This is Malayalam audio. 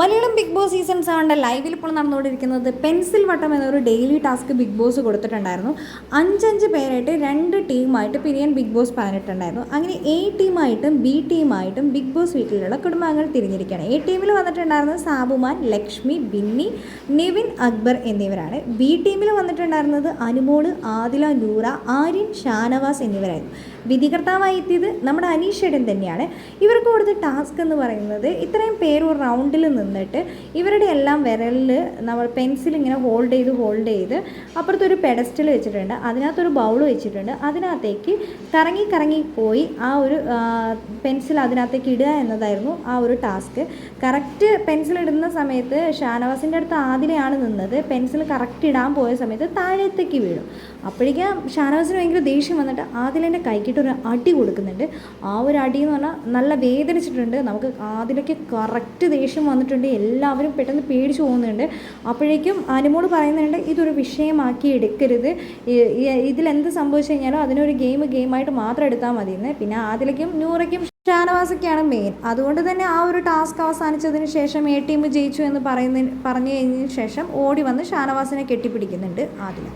മലയാളം ബിഗ് ബോസ് സീസൺ സെവന്റെ ലൈവിൽ ഇപ്പോൾ നടന്നുകൊണ്ടിരിക്കുന്നത് പെൻസിൽ വട്ടം എന്നൊരു ഡെയിലി ടാസ്ക് ബിഗ് ബോസ് കൊടുത്തിട്ടുണ്ടായിരുന്നു. അഞ്ചഞ്ച് പേരായിട്ട് രണ്ട് ടീമായിട്ട് പിരിയാൻ ബിഗ് ബോസ് പറഞ്ഞിട്ടുണ്ടായിരുന്നു. അങ്ങനെ എ ടീമായിട്ടും ബി ടീമായിട്ടും ബിഗ് ബോസ് വീട്ടിലുള്ള കുടുംബാംഗങ്ങൾ തിരിഞ്ഞിരിക്കുകയാണ്. എ ടീമിൽ വന്നിട്ടുണ്ടായിരുന്നത് സാബുമാൻ ലക്ഷ്മി ബിന്നി നിവിൻ അക്ബർ എന്നിവരാണ്. ബി ടീമിൽ വന്നിട്ടുണ്ടായിരുന്നത് അനുമോൾ ആദില നൂറ ആര്യൻ ഷാനവാസ് എന്നിവരായിരുന്നു. വിധികർത്താവായി എത്തിയത് നമ്മുടെ അനീഷേടൻ തന്നെയാണ്. ഇവർക്ക് കൊടുത്ത ടാസ്ക് എന്ന് പറയുന്നത് ഇത്രയും പേര് ഒരു റൗണ്ടിൽ നിന്നിട്ട് ഇവരുടെ എല്ലാം വിരലിൽ നമ്മൾ പെൻസിൽ ഇങ്ങനെ ഹോൾഡ് ചെയ്ത് ഹോൾഡ് ചെയ്ത് അപ്പുറത്തൊരു പെഡസ്റ്റൽ വെച്ചിട്ടുണ്ട് അതിനകത്തൊരു ബൗൾ വെച്ചിട്ടുണ്ട് അതിനകത്തേക്ക് കറങ്ങി കറങ്ങി പോയി ആ ഒരു പെൻസിൽ അതിനകത്തേക്ക് ഇടുക എന്നതായിരുന്നു ആ ഒരു ടാസ്ക്. കറക്റ്റ് പെൻസിൽ ഇടുന്ന സമയത്ത് ഷാനവാസിന്റെ അടുത്ത് ആദിലെയാണ് നിന്നത്. പെൻസിൽ കറക്റ്റ് ഇടാൻ പോയ സമയത്ത് താഴത്തേക്ക് വീഴും. അപ്പോഴേക്കും ഷാനവാസിന് ഭയങ്കര ദേഷ്യം വന്നിട്ട് ആദിലെന്റെ കൈക്കിട്ട് ഒരു അടി കൊടുക്കുന്നുണ്ട്. ആ ഒരു അടി എന്ന് പറഞ്ഞാൽ നല്ല വേദനിച്ചിട്ടുണ്ട്. നമുക്ക് ആദിലൊക്കെ കറക്റ്റ് ദേഷ്യം വന്നിട്ടുണ്ട്. എല്ലാവരും പെട്ടെന്ന് പേടിച്ചു പോകുന്നുണ്ട്. അപ്പോഴേക്കും അനുമോട് പറയുന്നുണ്ട് ഇതൊരു വിഷയമാക്കി എടുക്കരുത്. ഇതിലെന്ത് സംഭവിച്ചു കഴിഞ്ഞാലും അതിനൊരു ഗെയിം ഗെയിമായിട്ട് മാത്രം എടുത്താൽ മതി എന്ന് പിന്നെ ആദിലയ്ക്കും നൂറയ്ക്കും ഷാനവാസൊക്കെയാണ് മെയിൻ അതുകൊണ്ട് തന്നെ ആ ഒരു ടാസ്ക് അവസാനിച്ചതിന് ശേഷം എ ടീം ജയിച്ചു എന്ന് പറയുന്ന പറഞ്ഞു കഴിഞ്ഞതിന് ശേഷം ഓടി വന്ന് ഷാനവാസിനെ കെട്ടിപ്പിടിക്കുന്നുണ്ട് ആദില.